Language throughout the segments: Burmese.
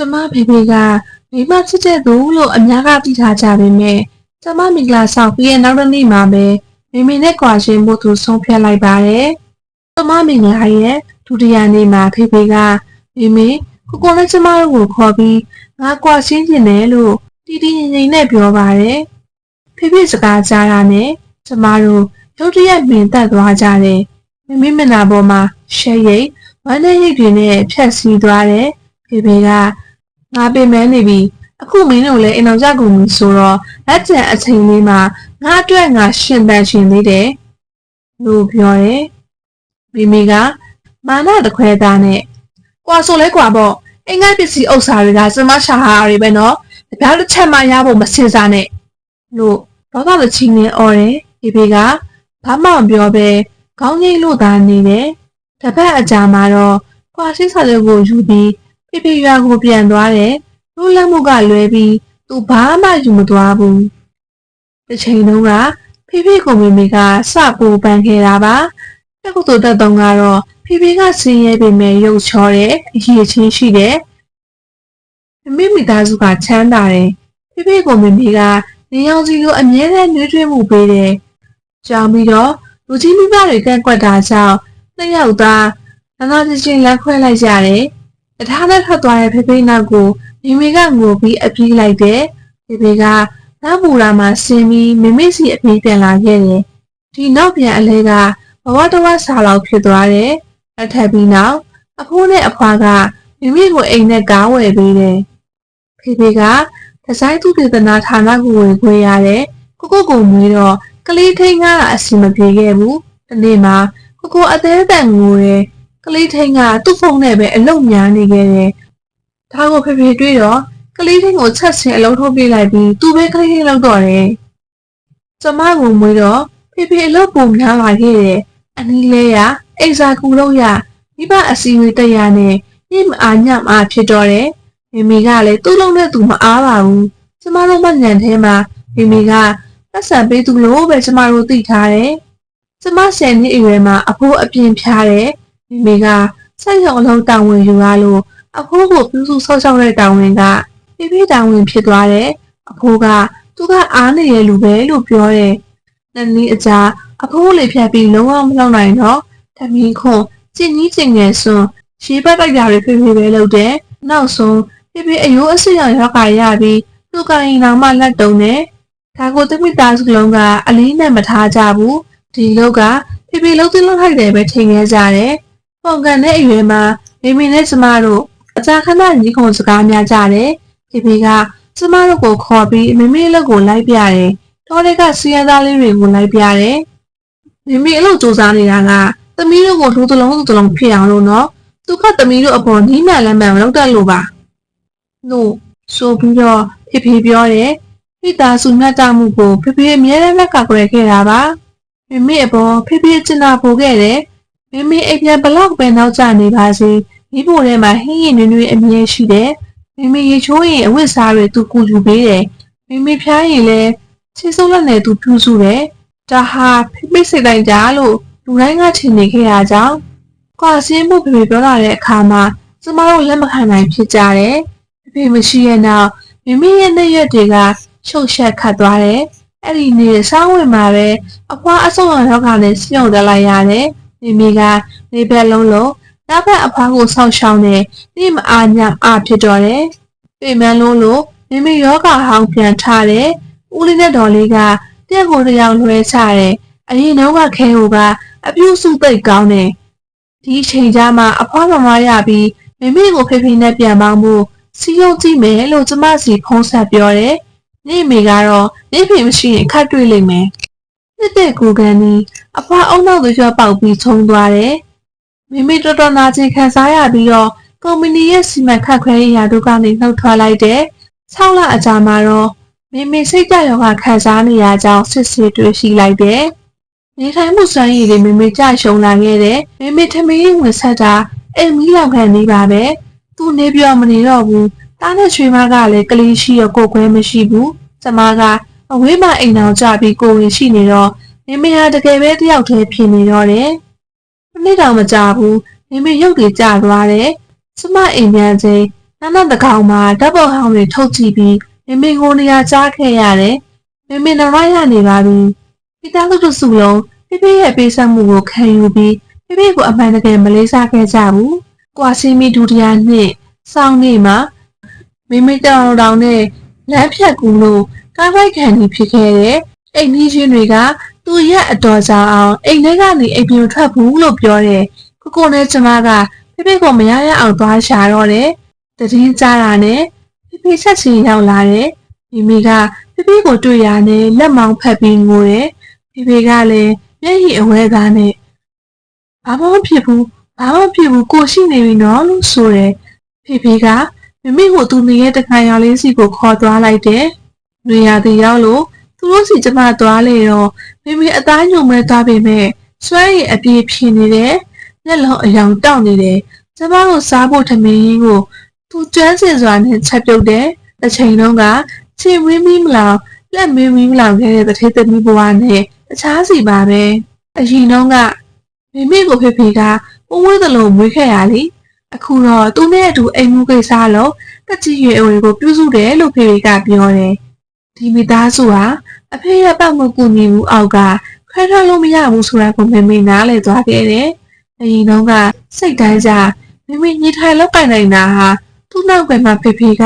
ကျမဖေဖေကမိမချစ်တဲ့သူလို့အများကသိထားကြပေမဲ့ကျမမင်္ဂလာဆောင်ပြီးရဲ့နောက်တစ်နေ့မှာပဲမိမိနဲ့ကွာရှင်ဖို့သူဆုံးဖြတ်လိုက်ပါတယ်။ကျမမင်္ဂလာရဲ့ဒုတိယနေ့မှာဖေဖေကမိမိကိုကိုနဲ့ကျမတို့ကိုခေါ်ပြီးငါကွာရှင်းကျင်တယ်လို့တီတီငိမ့်ငိမ့်နဲ့ပြောပါတယ်။ဖေဖေစကားကြားတာနဲ့ကျမတို့ရုတ်တရက်မြင်သက်သွားကြတယ်။မိမိမျက်နှာပေါ်မှာရှဲရိတ်ဝမ်းနဲ့ရိတ်တွေနဲ့ဖြတ်စီးသွားတယ်။ဖေဖေက ငါပင်မနေပြီအခုမင်းတို့လည်းအိမ်အောင်ကြကုန်ပြီဆိုတော့လက်ကျန်အချိန်လေးမှာငါအတွက်ငါရှင်တန်ရှင်သေးတယ်လို့ပြောတယ်မိမိကမာနတခွဲသားနဲ့ကွာဆိုလဲကွာပေါ့အိမ်ငိုက်ပစ္စည်းဥစ္စာတွေကစမရှာဟာတွေပဲနော်တပြားတစ်ချက်မှရဖို့မစင်စားနဲ့လို့ဒေါသတချင်းနဲ့អော်တယ်ဒီဘေကဘာမှမပြောပဲခေါင်းငိမ့်လို့သာနေတယ်တစ်ဖက်အကြာမှာတော့ကွာရှိစာတွေကိုယူပြီး ပြပြရွာကိုပြန်သွားတယ်လူလမ်းမှုကလွဲပြီးသူဘာမှယူမသွားဘူးတစ်ချိန်လုံးကဖေဖေကိုမေမေကစပူပန်းခဲ့တာပါတက္ကသိုလ်တက်တုံးကတော့ဖေဖေကဆင်းရဲပေမဲ့ရုပ်ချောတယ်အရေးချင်းရှိတယ်မေမေမိသားစုကချမ်းသာတယ်ဖေဖေကိုမေမေကနေအောင်စီလိုအမြဲတမ်းနှွေးထွေးမှုပေးတယ်ကြောင်ပြီးတော့လူကြီးမိဘတွေကန့်ကွက်တာကြောင့်နှစ်ယောက်သားနာနာချင်းချင်းလက်ခွဲလိုက်ကြတယ် တထားနဲ့ထွက်သွားတဲ့ဖေဖေနောက်ကိုမိမိကငိုပြီးအပြေးလိုက်တယ်ဖေဖေကနောက်ပူရာမှာဆင်းပြီးမိမိစီအပြေးပြန်လာခဲ့တယ်ဒီနောက်ပြန်အလဲကဘဝတဝက်စာလောက်ဖြစ်သွားတယ်အထက်ပြီးနောက်အဖိုးနဲ့အဖွားကမိမိကိုအိမ်နဲ့ကားဝယ်ပေးတယ်ဖေဖေကဒီဇိုင်းသူဒေသနာဌာနကိုဝင်ခွင့်ရတယ်ကိုကိုကိုမွေးတော့ကလေးထိန်ကားတာအစီမပြေခဲ့ဘူးဒီနေ့မှာကိုကိုအသေးတန်ငိုတယ် ကလေးထိန်ကသူ့ဖုန်းနဲ့ပဲအလုပ်များနေခဲ့တယ်ဒါကိုဖေဖေတွေ့တော့ကလေးထိန်ကိုချက်ချင်းအလုံးထုတ်ပြလိုက်ပြီးသူ့ပဲကလေးထိန်လောက်တော့တယ်ကျမကမွေးတော့ဖေဖေအလုပ်ပုံများလာခဲ့တယ်အနီးလဲရအိမ်စာကူလို့ရမိဘအစီအဝေးတရားနဲ့ညမအားညမအားဖြစ်တော့တယ်မိမိကလည်းသူ့လုံးနဲ့သူမအားပါဘူးကျမတို့မညံထဲမှာမိမိကသက်ဆံပေးသူလို့ပဲကျမတို့သိထားတယ်ကျမဆယ်နှစ်အရွယ်မှာအဖိုးအပြင်းဖျားတယ် မိမိကဆက်ရုံအလုံးတာဝန်ယူရလို့အဖိုးကိုပြုစုဆောက်ရှောက်တဲ့တာဝန်ကပြပြတာဝန်ဖြစ်သွားတယ်အဖိုးကသူကအားနေရလူပဲလို့ပြောတယ်နှစ်နည်းအကြာအဖိုးလေးဖြတ်ပြီးလုံးဝမလောက်နိုင်တော့တမင်းခွန်ကျင်ကြီးကျင်ငယ်စွန်းရှေးပတ်တိုက်တာတွေဖေဖေပဲလုပ်တယ်နောက်ဆုံးဖေဖေအယိုးအစစ်ရောင်ရောဂါရပြီးသူကရင်တော်မှလက်တုံတယ်ဒါကိုတမိသားစုလုံးကအလေးနဲ့မထားကြဘူးဒီလောက်ကဖေဖေလုံးသိလုံးထိုက်တယ်ပဲထင်ခဲ့ကြတယ် ပုံကန်တဲ့အရွယ်မှာမိမိနဲ့ကျမတို့အကြခဏညီကုံစကားများကြတယ်ဖေဖေကကျမတို့ကိုခေါ်ပြီးမိမိအလုပ်ကိုလိုက်ပြတယ်တော်တွေကစီးရသားလေးတွေကိုလိုက်ပြတယ်မိမိအလုပ်စူးစမ်းနေတာကသမီးတို့ကိုထိုးသလုံးသလုံးဖြစ်အောင်လို့နော်သူကသမီးတို့အပေါ်နီးမှန်လမ်းမှန်မလုပ်တတ်လို့ပါလို့ဆိုပြီးတော့ဖေဖေပြောတယ်မိသားစုမြတ်တမှုကိုဖေဖေအမြဲတမ်းလက်ကကြွယ်ခဲ့တာပါမိမိအပေါ်ဖေဖေကျင်နာပို့ခဲ့တယ် မိမိအိမ်ပြန်ဘလောက်ပဲနောက်ကျနေပါစေမိဖို့ထဲမှာဟင်းရင်နွေ့နွေ့အမြဲရှိတယ်မိမိရေချိုးရင်အဝတ်စားတွေသူကူယူပေးတယ်မိမိဖျားရင်လည်းချေဆုံးလက်နဲ့သူပြုစုတယ်ဒါဟာဖိဖိစိတ်တိုင်းကြလို့လူတိုင်းကထင်နေခဲ့တာကြောင့်ကွာစင်းမှုဖေဖေပြောလာတဲ့အခါမှာကျမတို့လက်မခံနိုင်ဖြစ်ကြတယ်ဖေဖေမရှိရဲ့နောက်မိမိရဲ့နှစ်ရက်တွေကရှုပ်ရှက်ခတ်သွားတယ်အဲ့ဒီနေ့ဆောင်းဝင်မှာပဲအဖွားအဆုံရောဂါနဲ့စီးအောင်တက်လိုက်ရတယ် မိမိကနေဘက်လုံးလုံးနောက်ဘက်အဖွားကိုဆောက်ရှောင်းနေနေ့မအားညအားဖြစ်တော့တယ်ပေမန်းလုံးလို့မိမိယောဂဟောင်းပြန်ထားတယ်ဦးလေးနဲ့ဒေါ်လေးကတက်ကိုတယောက်လွှဲချတယ်အရင်တော့ကခဲဟိုကအပြုစုသိပ်ကောင်းတယ်ဒီအချိန်ကြားမှာအဖွားမမရပြီးမိမိကိုဖေဖေနဲ့ပြန်ပေါင်းမှုစီယုံကြည့်မယ်လို့ကျမစီဖုံးဆက်ပြောတယ်နေမိကတော့နေဖေမရှိရင်ခတ်တွေ့လိမ့်မယ် နှစ်တဲ့ကိုကန်နီအဖွားအုံနောက်သွေးကြောပေါက်ပြီးချုံသွားတယ်မိမိတော်တော်နာကျင်ခံစားရပြီးတော့ကုမ္ပဏီရဲ့စီမံခန့်ခွဲရေးရာတို့ကနေနှုတ်ထွက်လိုက်တဲ့6လအကြာမှာတော့မိမိစိတ်ကြရောဂါခံစားနေရကြောင်းစစ်ဆေးတွေ့ရှိလိုက်တယ်။နေထိုင်မှုစွမ်းရည်တွေမိမိကြရှုံလာခဲ့တဲ့မိမိထမင်းဝင်ဆက်တာအိမ်မီးလောက်ခံနေပါပဲ။သူနေပြောမနေတော့ဘူး။တားနဲ့ရွှေမကလည်းကလေးရှိရကိုခွဲမရှိဘူး။ကျမက အဝေးမှာအိမ်အောင်ကြပြီးကိုဝင်ရှိနေတော့မိမိဟာတကယ်ပဲတယောက်တည်းဖြစ်နေတော့တယ်။မနေ့တောင်မကြဘူးမိမိရုပ်တွေကျသွားတယ်။ကျမအိမ်ပြန်ချိန်နန်းနတကောင်မှာဓာတ်ပုံဟောင်းတွေထုတ်ကြည့်ပြီးမမေကိုနေရာကြားခဲ့ရတယ်မမေနရရနေပါပြီမိသားစုတို့စုလုံးဖေဖေရဲ့ပေးဆက်မှုကိုခံယူပြီးဖေဖေကိုအမှန်တကယ်မလေးစားခဲ့ကြဘူးကွာစီမီဒုတိယနှစ်စောင်းနေမှာမိမိတောင်တောင်နဲ့လမ်းဖြတ်ကူလို့ ကားပိုက်ခံနေဖြစ်ခဲ့တဲ့အိမ်ကြီးချင်းတွေကသူ့ရဲ့အတော်ကြောင်အောင်အိမ်ထဲကနေအိမ်ပြင်ထွက်ဘူးလို့ပြောတယ်ကိုကိုနဲ့ကျမကဖေဖေကိုမရရအောင်သွားရှာတော့တယ်တည်င်းကြတာနဲ့ဖေဖေဆက်ချင်ရောက်လာတယ်မိမိကဖေဖေကိုတွေ့ရနဲ့လက်မောင်းဖက်ပြီးငိုတယ်ဖေဖေကလည်းမျက်ရည်အဝဲသားနဲ့ဘာမှမဖြစ်ဘူးဘာမှမဖြစ်ဘူးကိုရှိနေပြီနော်လို့ဆိုတယ်ဖေဖေကမမေကိုသူနေရဲ့တခါရလေးစီကိုခေါ်သွားလိုက်တယ်။ နေရာတီရောက်လို့သူတို့စီကျမသွားလေတော့မေမေအသားညုံမဲ့သွားပေမဲ့စွမ်းရည်အပြည့်ဖြစ်နေတယ်။မျက်လုံးအယောင်တောက်နေတယ်။ကျမတို့စားဖို့ထမင်းကြီးကိုသူကျွမ်းစင်စွာနဲ့ချက်ပြုတ်တယ်။တစ်ချိန်လုံးကချင်ဝင်းမီးမလောင်လက်မင်းမီးမလောင်ခဲ့တဲ့တထေးသမီးဘဝနဲ့တခြားစီပါပဲ။အရင်တုန်းကမေမေကိုဖေဖေကဝဝဲသလိုမွေးခဲ့ရလीအခုတော့သူနဲ့အတူအိမ်မှုကိစ္စလို့တက်ကြီးရွယ်အဝေကိုပြုစုတယ်လို့ဖေဖေကပြောတယ်။ ဒီမိသားစုဟာအဖေရဲ့ပတ်မှုကူညီမှုအောက်ကခွဲထွက်လို့မရဘူးဆိုတာကိုမမေနားလည်သွားခဲ့တယ်။အရင်တုန်းကစိတ်တိုင်းကြမမေညှိထိုင်လောက်ကင်နေတာဟာသူ့နောက်ကွယ်မှာဖေဖေက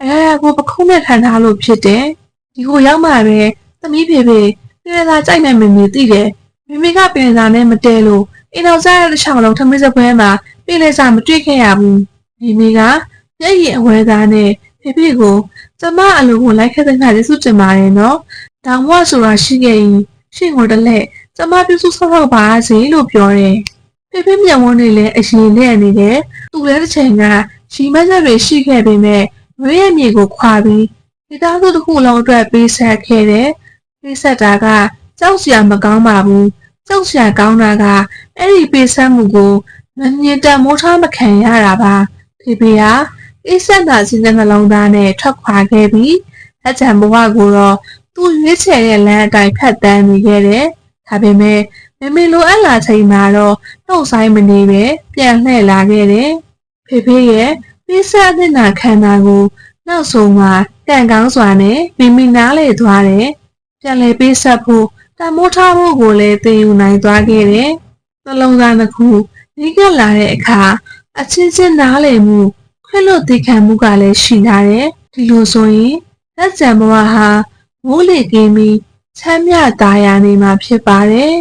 အရာရာကိုပခုံးနဲ့ထန်ထားလို့ဖြစ်တယ်။ဒီကိုရောက်မှပဲသမီးဖေဖေပြည်သာကြိုက်နေမမေသိတယ်။မမေကပြည်သာနဲ့မတဲလို့အိမ်တော်စားရတဲ့ချောင်းလုံးထမင်းစပွဲမှာပြည်လဲစားမတွေ့ခဲ့ရဘူး။မိမိကမျက်ရည်အဝဲသားနဲ့ ဖေဖေကိုကျမအလိုကိုလိုက်ခဲ့တဲ့ခါလေးစုတင်ပါတယ်နော်။တောင်ဘွားဆိုတာရှိခဲ့ရင်ရှင့်ကိုတလက်ကျမပြုစုဆောက်ဆောက်ပါစေလို့ပြောတယ်။ဖေဖေမျက်ဝန်းတွေလည်းအရင်နဲ့နေတယ်။သူလည်းတစ်ချိန်ကရှိမချက်တွေရှိခဲ့ပေမဲ့မွေးရမြေကိုခွာပြီးဒီသားစုတစ်ခုလုံးအတွက်ပေးဆက်ခဲ့တယ်။ပေးဆက်တာကကြောက်စရာမကောင်းပါဘူး။ကြောက်စရာကောင်းတာကအဲ့ဒီပေးဆက်မှုကိုမမြင်တန်မိုးထားမခံရတာပါဖေဖေက အိဆက်တာစီတဲ့နှလုံးသားနဲ့ထွက်ခွာခဲ့ပြီးလက်ချံဘဝကိုတော့သူ့ရွေးချယ်တဲ့လမ်းအတိုင်းဖတ်တမ်းနေခဲ့တယ်ဒါပေမဲ့မမေလိုအပ်လာချိန်မှာတော့နှုတ်ဆိုင်မနေပဲပြန်လှည့်လာခဲ့တယ်ဖေဖေရဲ့ပိဆက်အနှစ်နာခန္ဓာကိုနောက်ဆုံးမှာတန်ကောင်းစွာနဲ့မိမိနားလေသွားတယ်ပြန်လဲပေးဆက်ဖို့တမိုးထားဖို့ကိုလည်းသင်ယူနိုင်သွားခဲ့တယ်နှလုံးသားတစ်ခုနီးကပ်လာတဲ့အခါအချင်းချင်းနားလည်မှု ခွင့်လွတ်သိခံမှုကလည်းရှိလာတယ်ဒီလိုဆိုရင်လက်ကျန်ဘဝဟာမိုးလေကင်းပြီးချမ်းမြသားရနေမှာဖြစ်ပါတယ်